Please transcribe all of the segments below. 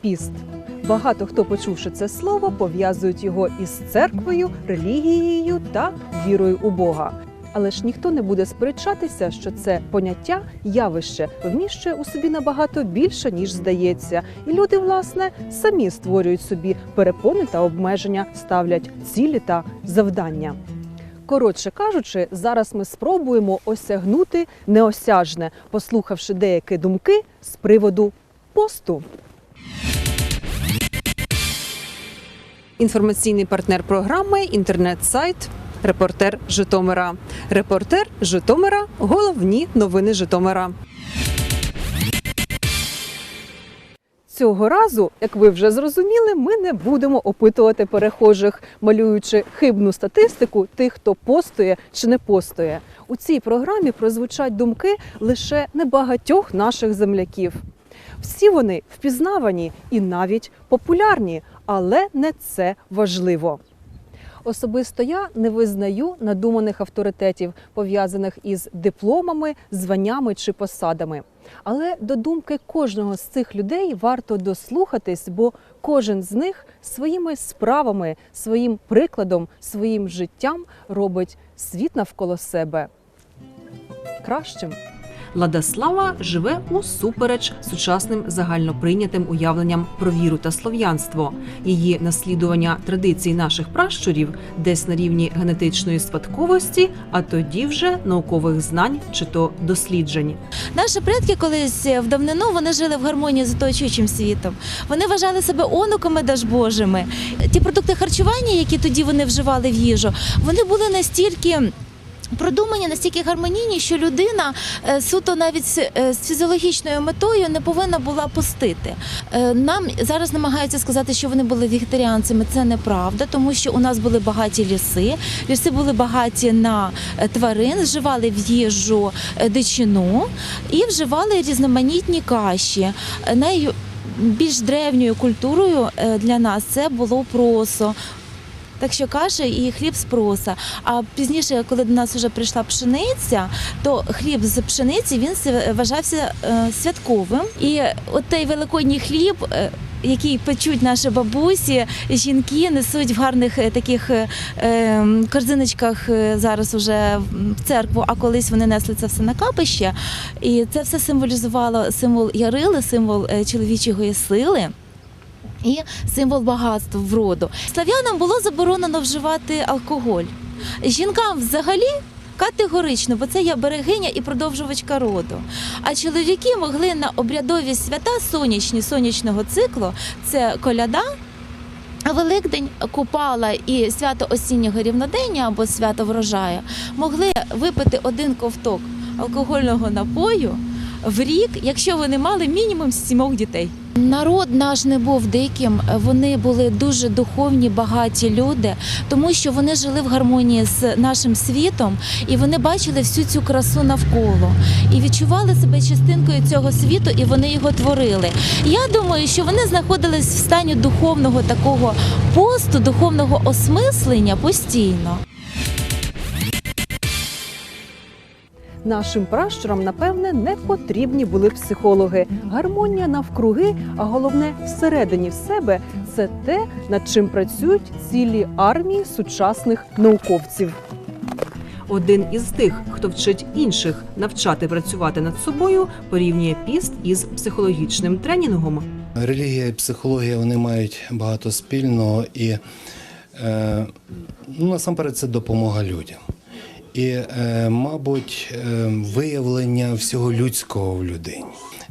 піст. Багато хто, почувши це слово, пов'язують його із церквою, релігією та вірою у Бога. Але ж ніхто не буде сперечатися, що це поняття, явище вміщує у собі набагато більше, ніж здається. І люди, власне, самі створюють собі перепони та обмеження, ставлять цілі та завдання. Коротше кажучи, зараз ми спробуємо осягнути неосяжне, послухавши деякі думки з приводу посту. Інформаційний партнер програми інтернет-сайт Репортер Житомира. Репортер Житомира. Головні новини Житомира. Цього разу, як ви вже зрозуміли, ми не будемо опитувати перехожих, малюючи хибну статистику тих, хто постує чи не постує. У цій програмі прозвучать думки лише небагатьох наших земляків. Всі вони впізнавані і навіть популярні, але не це важливо. Особисто я не визнаю надуманих авторитетів, пов'язаних із дипломами, званнями чи посадами. Але до думки кожного з цих людей варто дослухатись, бо кожен з них своїми справами, своїм прикладом, своїм життям робить світ навколо себе кращим. Ладослава живе усупереч сучасним загальноприйнятим уявленням про віру та слов'янство. Її наслідування традицій наших пращурів десь на рівні генетичної спадковості, а тоді вже наукових знань чи то досліджень. Наші предки колись в давнину вони жили в гармонії з оточуючим світом. Вони вважали себе онуками дажбожими. Ті продукти харчування, які тоді вони вживали в їжу, вони були настільки. Продумані настільки гармонійні, що людина е, суто навіть з, е, фізіологічною метою не повинна була постити. Е, Нам зараз намагаються сказати, що вони були вегетаріанцями. Це неправда, тому що у нас були багаті ліси. Ліси були багаті на тварин, вживали в їжу дичину і вживали різноманітні каші. Е, Найбільш древньою культурою для нас це було просо. Так що каша і хліб з проса. А пізніше, коли до нас вже прийшла пшениця, то хліб з пшениці він се- вважався е, святковим. І от той великодній хліб. е, Який печуть наші бабусі, жінки несуть в гарних е, таких е, е, корзиночках е, зараз уже в церкву, а колись вони несли це все на капище. І це все символізувало символ ярили, символ е, чоловічої сили і символ багатства в роду. Слав'янам було заборонено вживати алкоголь. Жінкам взагалі. Категорично, бо це є берегиня і продовжувачка роду. А чоловіки могли на обрядові свята сонячні сонячного циклу це коляда, Великдень, Купала і свято осіннього рівнодення або свято врожаю могли випити один ковток алкогольного напою в рік, якщо вони мали мінімум сімох дітей. Народ наш не був диким, вони були дуже духовні, багаті люди, тому що вони жили в гармонії з нашим світом і вони бачили всю цю красу навколо і відчували себе частинкою цього світу, і вони його творили. Я думаю, що вони знаходились в стані духовного такого посту, духовного осмислення постійно. Нашим пращурам, напевне, не потрібні були психологи. Гармонія навкруги, а головне всередині в себе це те, над чим працюють цілі армії сучасних науковців. Один із тих, хто вчить інших навчати працювати над собою, порівнює піст із психологічним тренінгом. Релігія і психологія вони мають багато спільного і е, ну, насамперед це допомога людям. І, е, мабуть, е, виявлення всього людського в людині.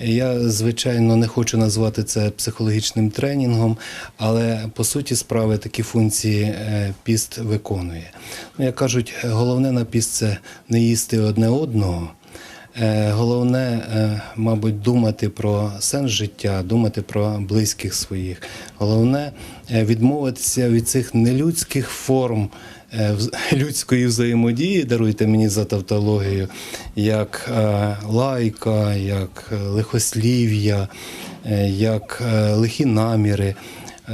Я, звичайно, не хочу назвати це психологічним тренінгом, але по суті справи такі функції е, піст виконує. Ну, як кажуть, головне на піст це не їсти одне одного. Е, Головне, е, мабуть, думати про сенс життя, думати про близьких своїх. Головне е, відмовитися від цих нелюдських форм людської взаємодії, даруйте мені за тавтологію, як лайка, як лихослів'я, як лихі наміри.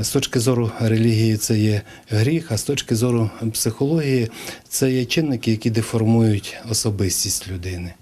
З точки зору релігії це є гріх, а з точки зору психології це є чинники, які деформують особистість людини.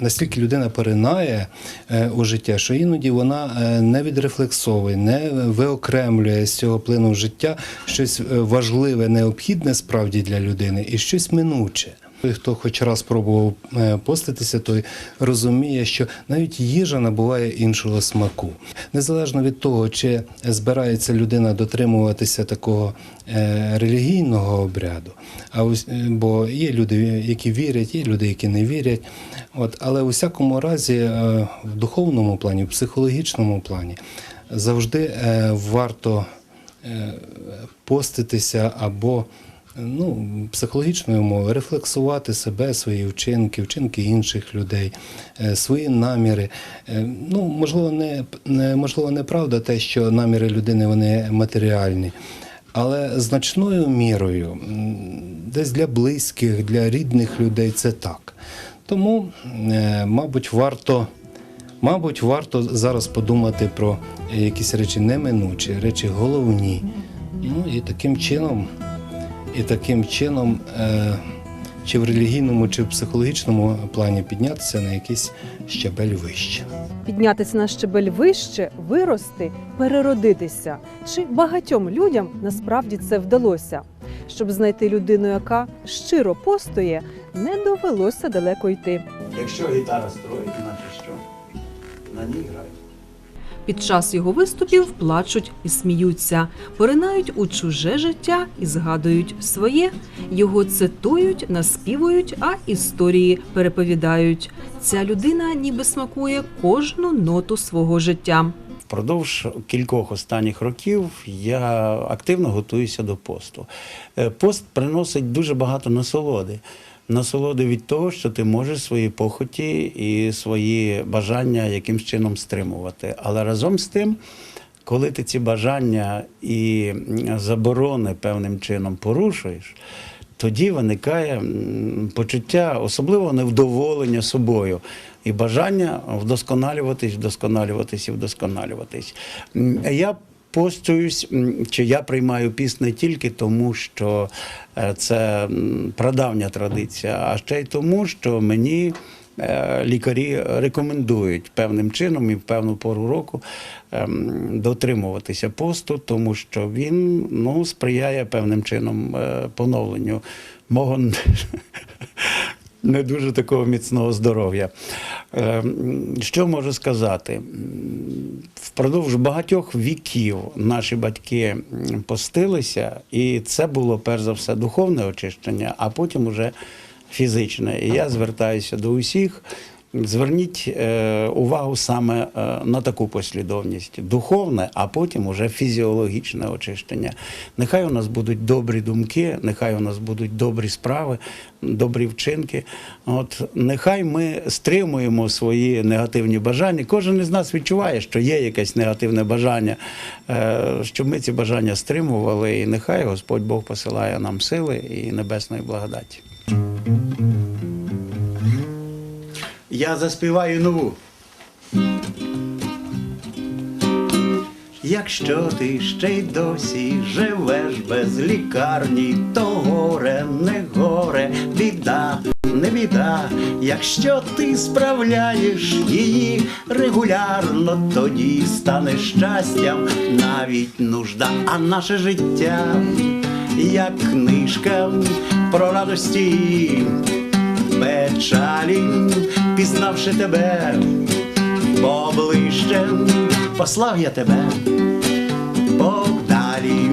Настільки людина поринає е, у життя, що іноді вона е, не відрефлексовує, не виокремлює з цього плину життя щось е, важливе, необхідне справді для людини і щось минуче. Той, хто хоч раз пробував е, поститися, той розуміє, що навіть їжа набуває іншого смаку. Незалежно від того, чи збирається людина дотримуватися такого е, релігійного обряду, а ось, е, бо є люди, які вірять, є люди, які не вірять. От, але у всякому разі, в духовному плані, в психологічному плані, завжди варто поститися або ну, психологічною мовою рефлексувати себе, свої вчинки, вчинки інших людей, е, свої наміри. Е, Ну, можливо, не можливо, неправда те, що наміри людини вони матеріальні. Але значною мірою, десь для близьких, для рідних людей це так. Тому, е, мабуть, варто Мабуть, варто зараз подумати про якісь речі неминучі, речі головні. Ну і таким чином, і таким чином, е, чи в релігійному, чи в психологічному плані піднятися на якийсь щабель вище. Піднятися на щебель вище, вирости, переродитися. Чи багатьом людям насправді це вдалося? Щоб знайти людину, яка щиро постоє, не довелося далеко йти. Якщо гітара строїть, значить що? На ній грають. Під час його виступів плачуть і сміються, поринають у чуже життя і згадують своє. Його цитують, наспівують, а історії переповідають. Ця людина ніби смакує кожну ноту свого життя. Впродовж кількох останніх років я активно готуюся до посту. Е, Пост приносить дуже багато насолоди. Насолоди від того, що ти можеш свої похоті і свої бажання якимсь чином стримувати. Але разом з тим, коли ти ці бажання і заборони певним чином порушуєш, тоді виникає почуття особливого невдоволення собою і бажання вдосконалюватись, вдосконалюватись і вдосконалюватись. Я постуюсь, чи я приймаю піст тільки тому, що е, це прадавня традиція, а ще й тому, що мені е, лікарі рекомендують певним чином і в певну пору року ем, дотримуватися посту, тому що він ну, сприяє певним чином е, поновленню мого не дуже такого міцного здоров'я. Ем, Що можу сказати? Впродовж багатьох віків наші батьки постилися, і це було перш за все духовне очищення, а потім уже фізичне. І я звертаюся до усіх. Зверніть е, увагу саме е, на таку послідовність: духовне, а потім уже фізіологічне очищення. Нехай у нас будуть добрі думки, нехай у нас будуть добрі справи, добрі вчинки. От нехай ми стримуємо свої негативні бажання. Кожен із нас відчуває, що є якесь негативне бажання, е, щоб ми ці бажання стримували, і нехай Господь Бог посилає нам сили і небесної благодаті. Я заспіваю нову. Якщо ти ще й досі живеш без лікарні, то горе, не горе, біда, не біда. Якщо ти справляєш її регулярно, тоді стане щастям навіть нужда, а наше життя, як книжка про радості печалі, пізнавши тебе, поближче послав я тебе. Подалі.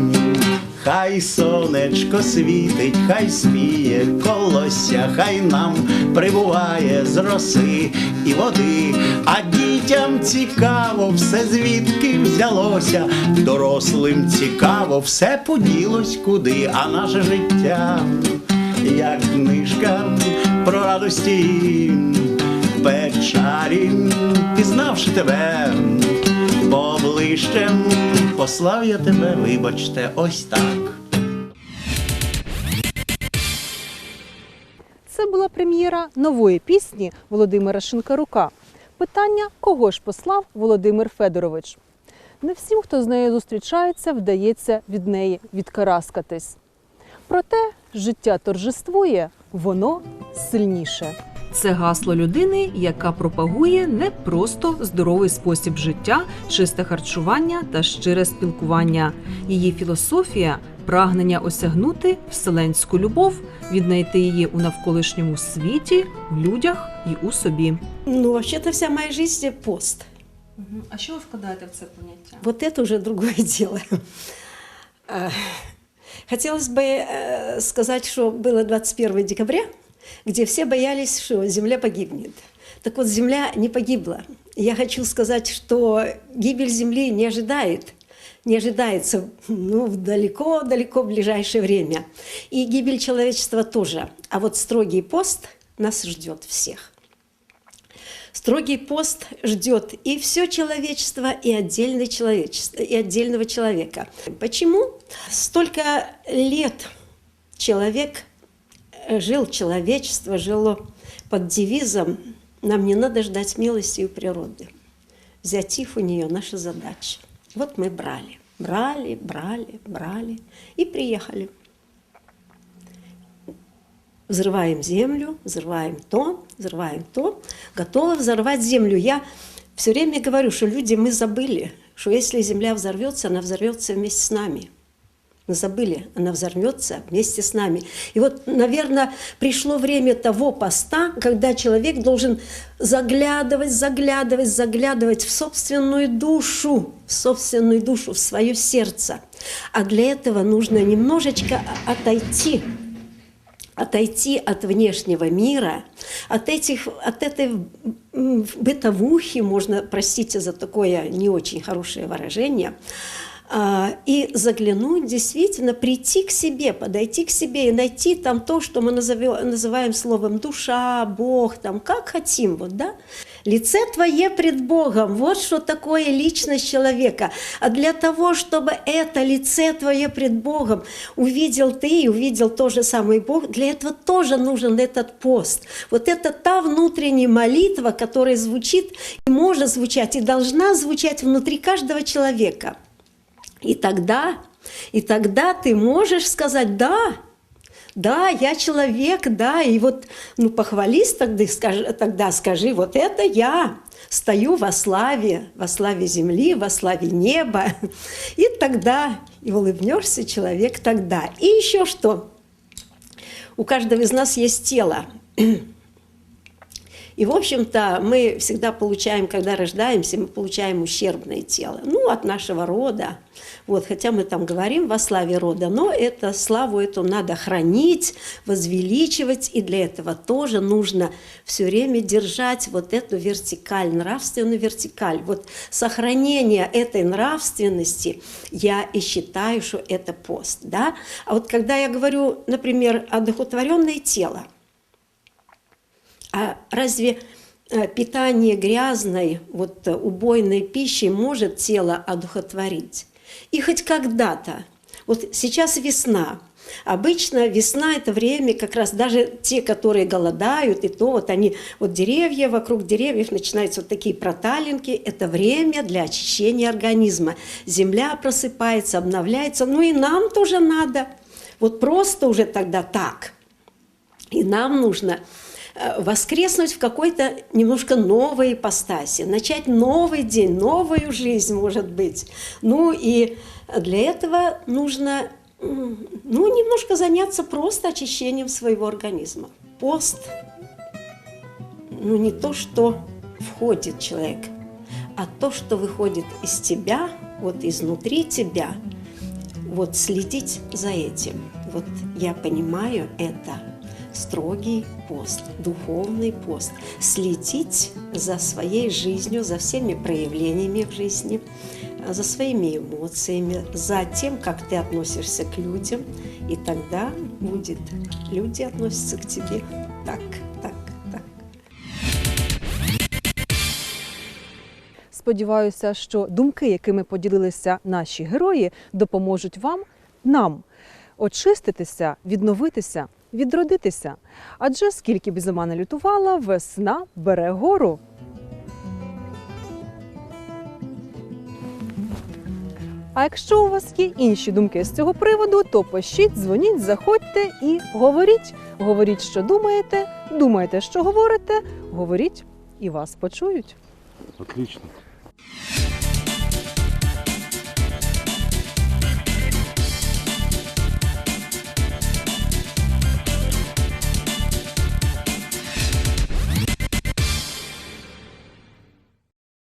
Хай сонечко світить, хай сміє колосся, хай нам прибуває з роси і води, а дітям цікаво все звідки взялося, дорослим цікаво, все поділось куди, а наше життя як книжка про радості, печалі, пізнавши тебе поближче, послав я тебе, вибачте, ось так. Це була прем'єра нової пісні Володимира Шинкарука. Питання, кого ж послав Володимир Федорович? Не всім, хто з нею зустрічається, вдається від неї відкараскатись. Проте життя торжествує, воно сильніше. Це гасло людини, яка пропагує не просто здоровий спосіб життя, чисте харчування та щире спілкування. Її філософія прагнення осягнути вселенську любов, віднайти її у навколишньому світі, в людях і у собі. Ну, вообще-то вся моя жизнь – пост. А що ви вкладаєте в це поняття? Вот это уже другое дело. А, Хотелось бы э, сказать, что было 21 декабря, где все боялись, что Земля погибнет. Так вот, Земля не погибла. Я хочу сказать, что гибель Земли не ожидает, не ожидается ну, в далеко-далеко ближайшее время. И гибель человечества тоже. А вот строгий пост нас ждет всех. Строгий пост ждет и все человечество, и, отдельное человечество, и отдельного человека. Почему? Столько лет человек э, жил, человечество жило под девизом «Нам не надо ждать милости у природы. Взять их у нее наша задача». Вот мы брали, брали, брали, брали и приехали взрываем землю, взрываем то, взрываем то, готовы взорвать землю. Я все время говорю, что люди, мы забыли, что если земля взорвется, она взорвется вместе с нами. Мы забыли, она взорвется вместе с нами. И вот, наверное, пришло время того поста, когда человек должен заглядывать, заглядывать, заглядывать в собственную душу, в собственную душу, в свое сердце. А для этого нужно немножечко отойти отойти от внешнего мира, от, этих, от этой м, бытовухи, можно, простите за такое не очень хорошее выражение, а, и заглянуть, действительно прийти к себе, подойти к себе и найти там то, что мы назовем, называем словом душа, Бог, там как хотим, вот, да? Лице твое пред Богом, вот что такое личность человека. А для того, чтобы это лице твое пред Богом увидел ты и увидел то же самый Бог, для этого тоже нужен этот пост. Вот это та внутренняя молитва, которая звучит и может звучать, и должна звучать внутри каждого человека. И тогда, и тогда ты можешь сказать «да», да, я человек, да, и вот, ну, похвались тогда, скажи, тогда скажи, вот это я, стою во славе, во славе земли, во славе неба, и тогда, и улыбнешься человек тогда. И еще что, у каждого из нас есть тело, и, в общем-то, мы всегда получаем, когда рождаемся, мы получаем ущербное тело. Ну, от нашего рода. Вот, хотя мы там говорим во славе рода, но это, славу эту надо хранить, возвеличивать, и для этого тоже нужно все время держать вот эту вертикаль, нравственную вертикаль. Вот сохранение этой нравственности, я и считаю, что это пост. Да? А вот когда я говорю, например, одухотворенное тело, а разве э, питание грязной, вот э, убойной пищей может тело одухотворить? И хоть когда-то, вот сейчас весна, Обычно весна – это время, как раз даже те, которые голодают, и то вот они, вот деревья, вокруг деревьев начинаются вот такие проталинки. Это время для очищения организма. Земля просыпается, обновляется. Ну и нам тоже надо. Вот просто уже тогда так. И нам нужно воскреснуть в какой-то немножко новой ипостаси, начать новый день, новую жизнь, может быть. Ну и для этого нужно ну, немножко заняться просто очищением своего организма. Пост, ну, не то, что входит человек, а то, что выходит из тебя, вот изнутри тебя, вот следить за этим. Вот я понимаю это строгий пост, духовный пост. Следить за своей жизнью, за всеми проявлениями в жизни, а, за своими эмоциями, за тем, как ты относишься к людям. И тогда будет, люди относятся к тебе так, так, так. Сподіваюся, що думки, якими поділилися наші герої, допоможуть вам, нам очиститися, відновитися, відродитися. Адже скільки б зима не лютувала, весна бере гору. А якщо у вас є інші думки з цього приводу, то пишіть, дзвоніть, заходьте і говоріть. Говоріть, що думаєте, думайте, що говорите, говоріть і вас почують. Отлично.